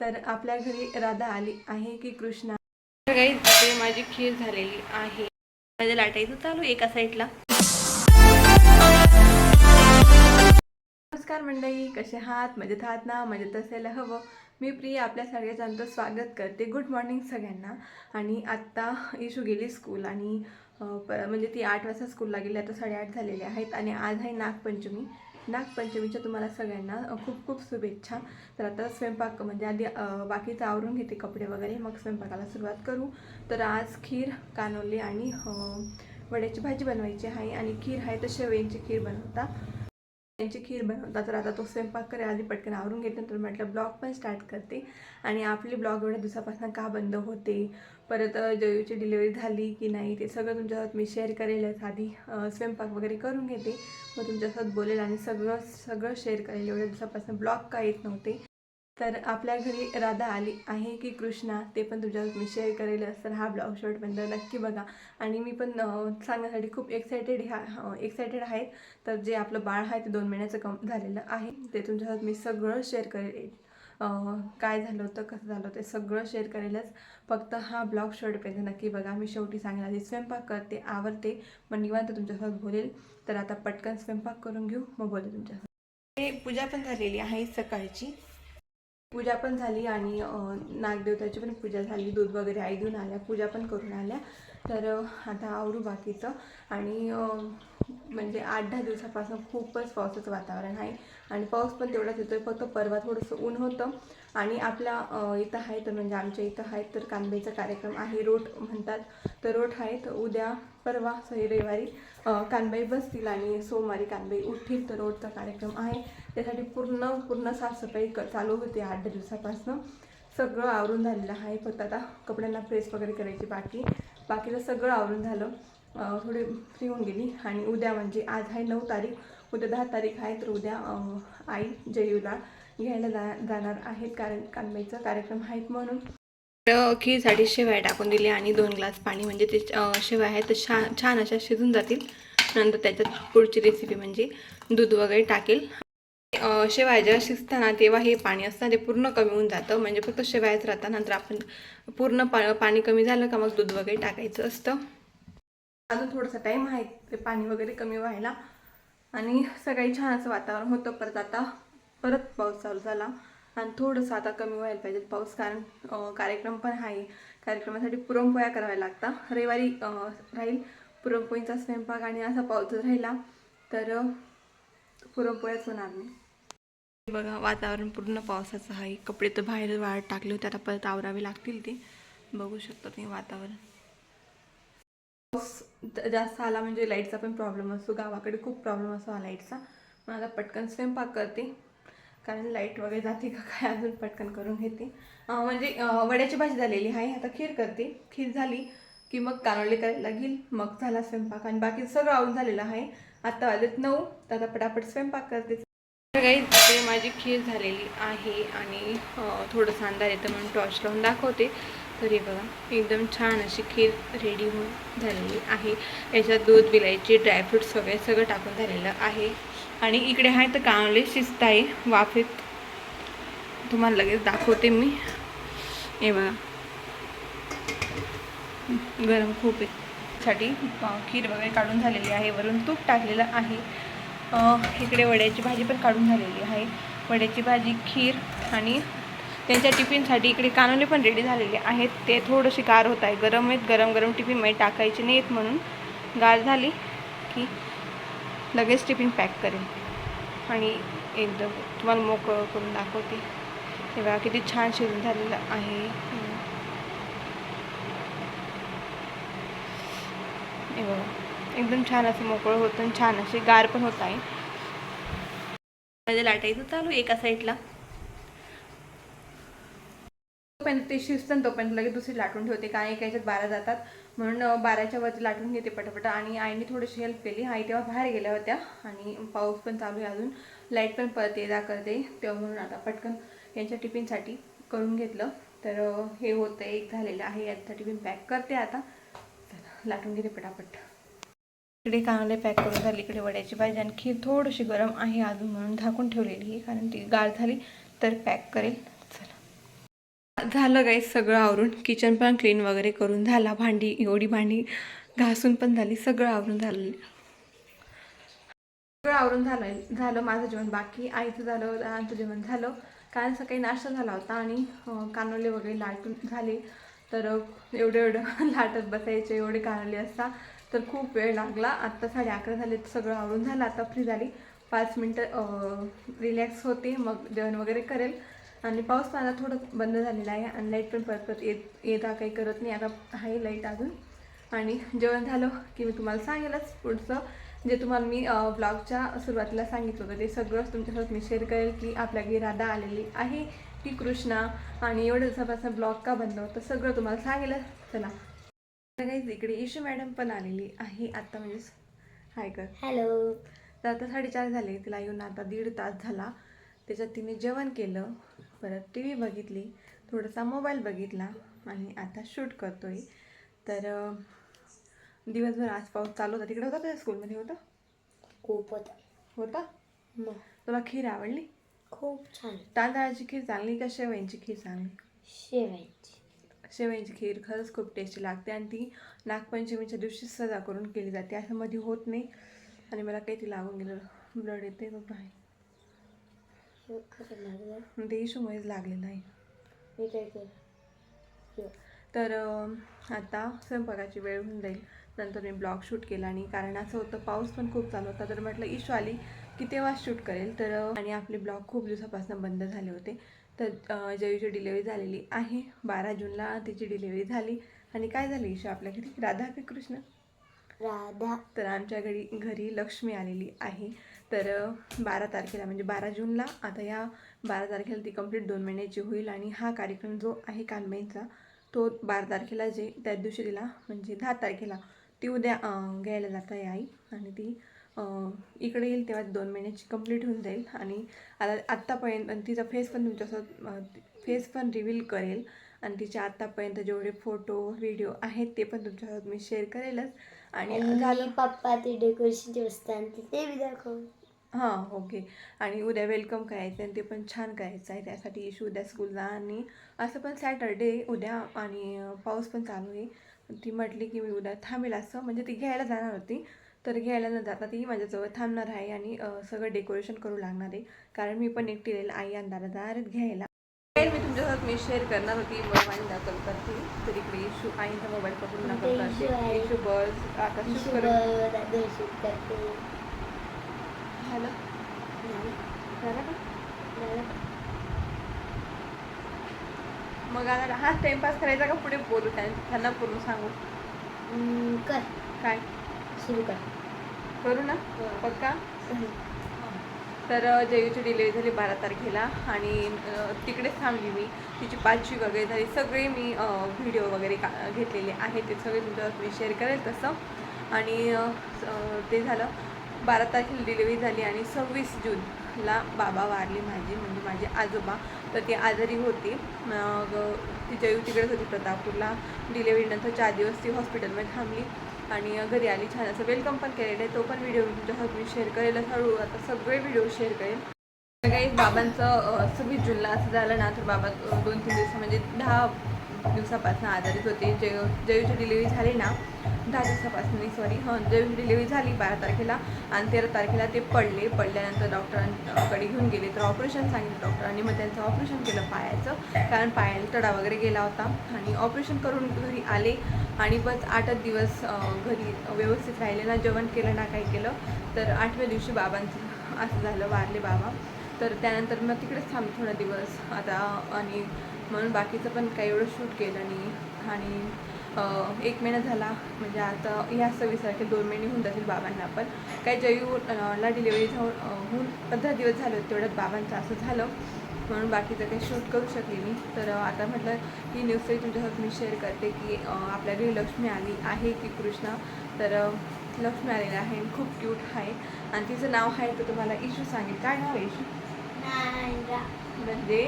तर आपल्या घरी राधा आली आहे की कृष्णा? काही तिथे माझी खीर झालेली आहे. माझ्या लाटायचं चालू एका साईडला नमस्कार मंडळी कसे आहात? मजेत आहात ना? मजेत असायला हवं. मी प्रिया आपल्या सगळ्यांचं स्वागत करते. गुड मॉर्निंग सगळ्यांना. आणि आत्ता इशू गेली स्कूल आणि म्हणजे ती आठ वाजता स्कूलला गेली आता साडेआठ झालेले आहेत. आणि आज आहे नागपंचमी. नागपंचमीच्या तुम्हाला सगळ्यांना खूप खूप शुभेच्छा. तर आता स्वयंपाक म्हणजे आधी बाकीचं आवरून घेते कपडे वगैरे. मग स्वयंपाकाला सुरुवात करू. तर आज खीर कानोली आणि वड्याची भाजी बनवायची आहे. आणि खीर आहे तर शेवयांची खीर बनवता. त्यांची खीर बनवता तर आता तो स्वयंपाक करे आधी पटकन आवरून घेते. तर म्हटलं ब्लॉग पण स्टार्ट करते. आणि आपली ब्लॉग एवढ्या दिवसापासून का बंद होते? परत जयूची डिलिव्हरी झाली की नाही? ते सगळं तुमच्यासोबत मी शेअर करेलच आधी स्वयंपाक वगैरे करून घेते. मग तुमच्यासोबत बोलेल. आणि सगळं सगळं शेअर करेल. एवढ्या दिवसापासून ब्लॉग का येत नव्हते. तर आपल्या घरी राधा आली आहे की कृष्णा ते पण तुझ्यासोबत मी शेअर करेल. तर हा ब्लॉग शेवटपर्यंत नक्की बघा. आणि मी पण सांगण्यासाठी खूप एक्सायटेड ह्या एक्सायटेड आहे. तर जे आपलं बाळ आहे ते दोन महिन्याचं कम झालेलं आहे. ते तुमच्यासोबत मी सगळं शेअर करेल. काय झालं होतं कसं झालं होतं ते सगळं शेअर करेलच. फक्त हा ब्लॉग शेवटपर्यंत नक्की बघा. मी शेवटी सांगेल आधी स्वयंपाक करते आवरते. मग निवांत तुमच्यासोबत बोलेल. तर आता पटकन स्वयंपाक करून घेऊ. मग बोले तुमच्यासोबत. हे पूजा पण झालेली आहे सकाळची. पूजा पण झाली आणि नागदेवताची पण पूजा झाली. दूध वगैरे आई देऊन आल्या पूजा पण करून आल्या. तर आता आवरू बाकीचं. आणि म्हणजे आठ दहा दिवसापासून खूपच पावसाचं वातावरण आहे. आणि पाऊस पण तेवढाच येतोय फक्त परवा थोडंसं ऊन होतं. आणि आपल्या इथं आहे तर म्हणजे आमच्या इथं आहे तर कांद्याचा कार्यक्रम आहे. रोट म्हणतात तर रोट आहे तर उद्या परवा सॉरी रविवारी कानबाई बसतील आणि सोमवारी कानबाई उठतील तर रोडचा कार्यक्रम आहे. त्यासाठी पूर्ण पूर्ण साफसफाई क चालू होती आठ दहा दिवसापासून. सगळं आवरून झालेलं आहे. फक्त आता कपड्यांना प्रेस वगैरे करायची बाकी. बाकीचं सगळं आवरून झालं. थोडी फ्री होऊन गेली. आणि उद्या म्हणजे आज आहे नऊ तारीख. उद्या दहा तारीख आहे तर उद्या आई जयूला घ्यायला जा जाणार आहेत. कारण कानबाईचा कार्यक्रम आहेत म्हणून. की खीरसाठी शेवया टाकून दिली आणि दोन ग्लास पाणी म्हणजे ते शेवाय शेवया आहेत तर छान छान अशा शिजून जातील. नंतर त्याच्यात पुढची रेसिपी म्हणजे दूध वगैरे टाकेल. शेवाय जेव्हा शिजताना तेव्हा हे पाणी असतं ते पूर्ण कमी होऊन जातं. म्हणजे फक्त शेवायच राहतं. नंतर आपण पूर्ण पा पाणी कमी झालं का मग दूध वगैरे टाकायचं असतं. अजून थोडासा टाईम आहे. ते पाणी वगैरे कमी व्हायला. आणि सकाळी छान असं वातावरण होतं. परत आता परत पाऊस चालू झाला. आणि थोडंसं आता कमी व्हायला पाहिजे पाऊस. कारण कार्यक्रम पण आहे. कार्यक्रमासाठी पुरणपोळ्या कराव्या लागतात. रविवारी राहील पुरणपोळीचा स्वयंपाक आणि असा पाऊस जर राहिला. तर पुरणपोळ्याच होणार नाही. बघा वातावरण पूर्ण पावसाचं आहे. कपडे तर बाहेर वाळत टाकले होते आता परत आवरावे लागतील ते. बघू शकता तुम्ही वातावरण. पाऊस जास्त आला म्हणजे लाईटचा पण प्रॉब्लेम असतो. गावाकडे खूप प्रॉब्लेम असतो हा लाईटचा. मग आता पटकन स्वयंपाक करते. कारण लाइट वगैरे जाते का काय अजून पटकन करून घेते. म्हणजे वड्याची भाजी झालेली आहे. आता खीर करते. खीर झाली की मग कानोले करायला लागेल. मग झाला स्वयंपाक. आणि बाकी सगळं आवरून झालेलं आहे. आता आलेत नऊ तर आता पटापट स्वयंपाक करते. काही माझी खीर झालेली आहे आणि थोडंसं अंधार येतं म्हणून टॉर्च लावून दाखवते. तरी बघा एकदम छान अशी खीर रेडी होऊन झालेली आहे. याच्यात दूध विलायची ड्रायफ्रुट्स वगैरे सगळं टाकून झालेलं आहे. आणि इकडे आहे तर कांवले शिजत आहे वाफेत. तुम्हाला लगेच दाखवते मी. हे बघा. गरम खूप आहे. साठी खीर वगैरे काढून झालेली आहे. वरून तूप टाकलेलं आहे. इकडे वड्याची भाजी पण काढून झालेली आहे. वड्याची भाजी खीर आणि त्यांच्या टिफिनसाठी इकडे कानोले पण रेडी झालेले आहेत. ते थोडंशी गार होत आहे. गरम आहेत. गरम गरम टिफिनमध्ये टाकायचे नाहीत म्हणून गार झाली की लगेच टिफिन पॅक करेन. आणि एकदम तुम्हाला मोकळं करून दाखवते. हे बघा किती छान शिजून झालेलं आहे. हे बघा एकदम छान असं मोकळं होतं आणि छान असे गार पण होत आहे. माझ्या लाटायचं चालू एका साईडला. तोपर्यंत ते शिजतं तोपर्यंत लगेच दुसरी लाटून ठेवते. कारण एका याच्यात बारा जातात. म्हणून बाराच्या वरती लाटून घेते पटापट. आणि आईने थोडीशी हेल्प केली. आई तेव्हा बाहेर गेल्या होत्या. आणि पाऊस पण चालू आहे अजून. लाइट पण परत ये जा करते. तेव्हा म्हणून आता पटकन यांच्या टिफिनसाठी करून घेतलं. तर हे होतं एक झालेलं आहे. याचा टिफिन पॅक करते आता. लाटून घेते पटापट. इकडे कांदे पॅक करून झाली इकडे वड्याची भाजी आणि खीर थोडीशी गरम आहे अजून म्हणून झाकून ठेवलेली आहे कारण ती गाळ झाली तर पॅक करेल. चला. झालं काही सगळं आवरून. किचन पण क्लीन वगैरे करून झाला. भांडी एवढी भांडी घासून पण झाली सगळं आवरून झालं सगळं आवरून झालं झालं माझं जेवण बाकी आईचं झालं आमचं जेवण झालं. कारण सकाळी नाश्ता झाला होता आणि कानोले वगैरे लाटून झाले. तर एवढं एवढं लाटत बसायचे एवढे कानोले असता तर खूप वेळ लागला. आत्ता साडे अकरा झाले तर सगळं आवरून झालं. आता फ्री झाली. पाच मिनटं रिलॅक्स होते. मग जेवण वगैरे करेल. आणि पाऊस आता थोडं बंद झालेला आहे आणि लाइट पण परत परत येत येता काही करत नाही. आता आहे लाइट अजून. आणि जेवण झालं की मी तुम्हाला सांगेलच पुढचं. जे तुम्हाला मी ब्लॉगच्या सुरुवातीला सांगितलं होतं ते सगळंच तुमच्यासोबत मी शेअर करेल की आपल्या घरी राधा आलेली आहे. ती कृष्णा आणि एवढं दिवसापासून ब्लॉग का बनलं होतं सगळं तुम्हाला सांगेलच. चला. काही इकडे इशू मॅडम पण आलेली आहे. आत्ता म्हणजे हाय कर. हॅलो तर आता साडेचार झाले. तिला येऊन आता दीड तास झाला. त्याच्यात तिने जेवण केलं. परत टी व्ही बघितली. थोडासा मोबाईल बघितला. आणि आता शूट करतोय. तर दिवसभर आज पाऊस चालू होता. तिकडे होता तुझ्या स्कूलमध्ये होता? खूप होता. होता? मग. तुला खीर आवडली? खूप छान. तांदळाची खीर चांगली का शेवयांची खीर चांगली? शेवायची. शेवयांची खीर खरंच खूप टेस्टी लागते आणि ती नागपंचमीच्या दिवशी सजा करून केली जाते. असं मध्ये होत नाही. आणि मला काही ती लागून गेलं ब्लड येते हे खरं लागलं. ते इशूमुळेच लागलेलं आहे. तर आता स्वयंपाकाची वेळ होऊन जाईल. नंतर मी ब्लॉग शूट केला आणि कारण असं होतं पाऊस पण खूप चालू होता. तर म्हटलं इशू आली की तेव्हा शूट करेल. तर आणि आपले ब्लॉग खूप दिवसापासून बंद झाले होते. तर जयूची डिलेवरी झालेली आहे. बारा जूनला तिची डिलेवरी झाली. आणि काय झाली इशू आपल्या घरी? राधा की कृष्ण? राधा. तर आमच्या घरी घरी लक्ष्मी आलेली आहे. तर बारा तारखेला म्हणजे बारा जूनला आता या बारा तारखेला ती कंप्लीट दोन महिन्याची होईल. आणि हा कार्यक्रम जो आहे कानबाईंचा तो बारा तारखेला जे त्या दिवशी तिला म्हणजे दहा तारखेला ती उद्या घ्यायला जात आहे आई आणि ती इकडे येईल तेव्हा दोन महिन्याची कंप्लीट होऊन जाईल आणि आता आत्तापर्यंत आणि तिचा फेस पण तुमच्यासोबत फेस पण रिव्हील करेल आणि तिच्या आत्तापर्यंत जेवढे फोटो व्हिडिओ आहेत ते पण तुमच्यासोबत मी शेअर करेलच आणि झालं पप्पा ते डेकोरेशनची वस्तू आणते ते बी दाखव हां ओके आणि उद्या वेलकम करायचं आणि ते पण छान करायचं आहे त्यासाठी इशू उद्या स्कूलला आणि असं पण सॅटरडे उद्या आणि पाऊस पण चालू आहे. ती म्हटली की मी उद्या थांबेल असं. म्हणजे ती घ्यायला जाणार होती. तर घ्यायला न जाता ती माझ्याजवळ थांबणार आहे आणि सगळं डेकोरेशन करू लागणार आहे. कारण मी पण एकटी राहील आई अंधारा जाणार घ्यायला. मी तुमच्यासोबत मी शेअर करणार होती. मोबाईल दाखल करते. तर इकडे इशू आईचा मोबाईल पकडून दाखल. करते. इशू बस शूट करते. झालं का. मग आता हा टाइमपास करायचा का पुढे बोलू त्यां- त्यांना पूर्ण सांगू? कर. काय? सुरू कर. करू ना? हो. पक्का? तर जयूची डिलिव्हरी झाली बारा तारखेला आणि तिकडेच थांबली मी. तिची पाचवी वगैरे झाली. सगळे मी व्हिडिओ वगैरे का घेतलेले आहेत. ते सगळे तुमच्यासोबत मी शेअर करेल तसं. आणि ते झालं. बारा तारखेला डिलिव्हरी झाली आणि सव्वीस जूनला बाबा वारली माझी म्हणजे माझे आजोबा. तर ती आजारी होती. मग तिच्या जयू तिकडेच होती प्रतापूरला डिलेवरीनंतर चार दिवस ती हॉस्पिटलमध्ये थांबली आणि घरी आली छान. असं वेलकम पण केलेलं आहे. तो पण व्हिडिओ तुमच्यासोबत मी शेअर करेल हळू आता सगळे व्हिडिओ शेअर करेल. काही बाबांचं सव्वीस जूनला असं झालं ना तर बाबा दोन तीन दिवस म्हणजे दहा दिवसापासून आजारीच होते. जे जयूची डिलिव्हरी झाली ना दहा दिवसापासून सॉरी हं जयूची डिलिव्हरी झाली बारा तारखेला आणि तेरा तारखेला ते पडले. पडल्यानंतर डॉक्टरांकडे घेऊन गेले. तर ऑपरेशन सांगितलं डॉक्टरांनी. मग त्यांचं ऑपरेशन केलं पायाचं. कारण पायाला तडा वगैरे गेला होता. आणि ऑपरेशन करून घरी आले. आणि बस आठच दिवस घरी व्यवस्थित राहिले ना. जेवण केलं ना काही केलं. तर आठव्या दिवशी बाबांचं असं झालं वारले बाबा. तर त्यानंतर मग तिकडेच थांब थोडा दिवस. आता आणि म्हणून बाकीचं पण काही एवढं शूट केलं नाही. आणि एक महिना झाला. म्हणजे आता ह्या सव्वीस तारखेला दोन महिने होऊन जातील बाबांना पण. काही जयू ला डिलिव्हरी जाऊन होऊन पंधरा दिवस झाले होते तेवढ्यात बाबांचं असं झालं. म्हणून बाकीचं काही शूट करू शकली मी तर आता म्हटलं ही न्यूज तरी तुमच्यासोबत मी शेअर करते की अं, आपल्या घरी लक्ष्मी आली आहे की कृष्णा. तर लक्ष्मी आलेली आहे खूप क्यूट आहे. आणि तिचं नाव आहे तर तुम्हाला इशू सांगेल काय नाव आहे इशू म्हणजे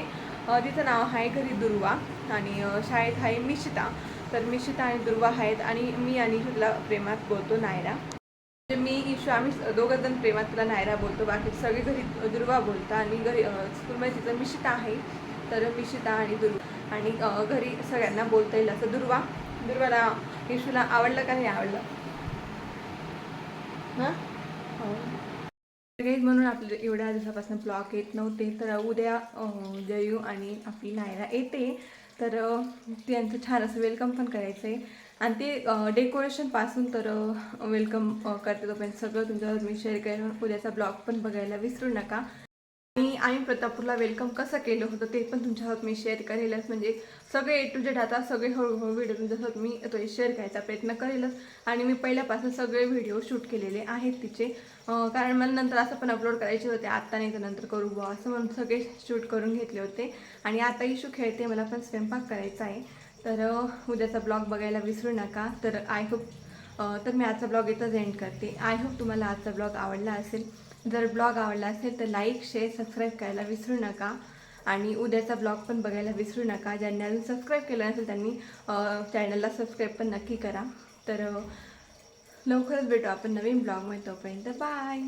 तिचं नाव आहे घरी दुर्वा आणि शाळेत आहे मिशिता. तर मिशिता आणि दुर्वा आहेत आणि मी आणि तिला प्रेमात बोलतो नायरा. म्हणजे मी ईशू आम्ही दोघं जण प्रेमात तुला नायरा बोलतो. बाकी सगळे घरी दुर्वा बोलता आणि घरी स्कूलमध्ये तिचं मिशिता आहे. तर मिशिता आणि दुर्वा आणि घरी सगळ्यांना बोलता येईल असं. दुर्वा दुर्वाला इशूला आवडलं का नाही आवडलं? हां. हो. सगळेच म्हणून आपले एवढ्या दिवसापासून ब्लॉग येत नव्हते तर उद्या जयू आणि आपली नायरा येते. तर त्यांचं छान असं वेलकम पण करायचं आहे आणि ते डेकोरेशनपासून तर वेलकम करते तोपर्यंत सगळं तुमच्यावर मी शेअर करेन. उद्याचा ब्लॉग पण बघायला विसरू नका. आणि आम्ही प्रतापूरला वेलकम कसं केलं होतं ते पण तुमच्यासोबत मी शेअर करेलच. म्हणजे सगळे ए टू जेड आता सगळे हळूहळू व्हिडिओ तुमच्यासोबत मी तो शेअर करायचा प्रयत्न करेलच. आणि मी पहिल्यापासून सगळे व्हिडिओ शूट केलेले आहेत तिचे. कारण मला नंतर असं पण अपलोड करायचे होते आत्ता नाही तर नंतर करू बुवा असं म्हणून सगळे शूट करून घेतले होते. आणि आता इशू खेळते मला पण स्वयंपाक करायचा आहे. तर उद्याचा ब्लॉग बघायला विसरू नका. तर आय होप तर मी आजचा ब्लॉग इथंच एंड करते. आय होप तुम्हाला आजचा ब्लॉग आवडला असेल. जर ब्लॉग आवडला असेल तर लाईक शेअर सबस्क्राईब करायला विसरू नका. आणि उद्याचा ब्लॉग पण बघायला विसरू नका. ज्यांनी अजून सबस्क्राईब केलं नसेल त्यांनी चॅनलला सबस्क्राईब पण नक्की करा. तर लवकरच भेटू आपण नवीन ब्लॉगमध्ये तोपर्यंत. बाय!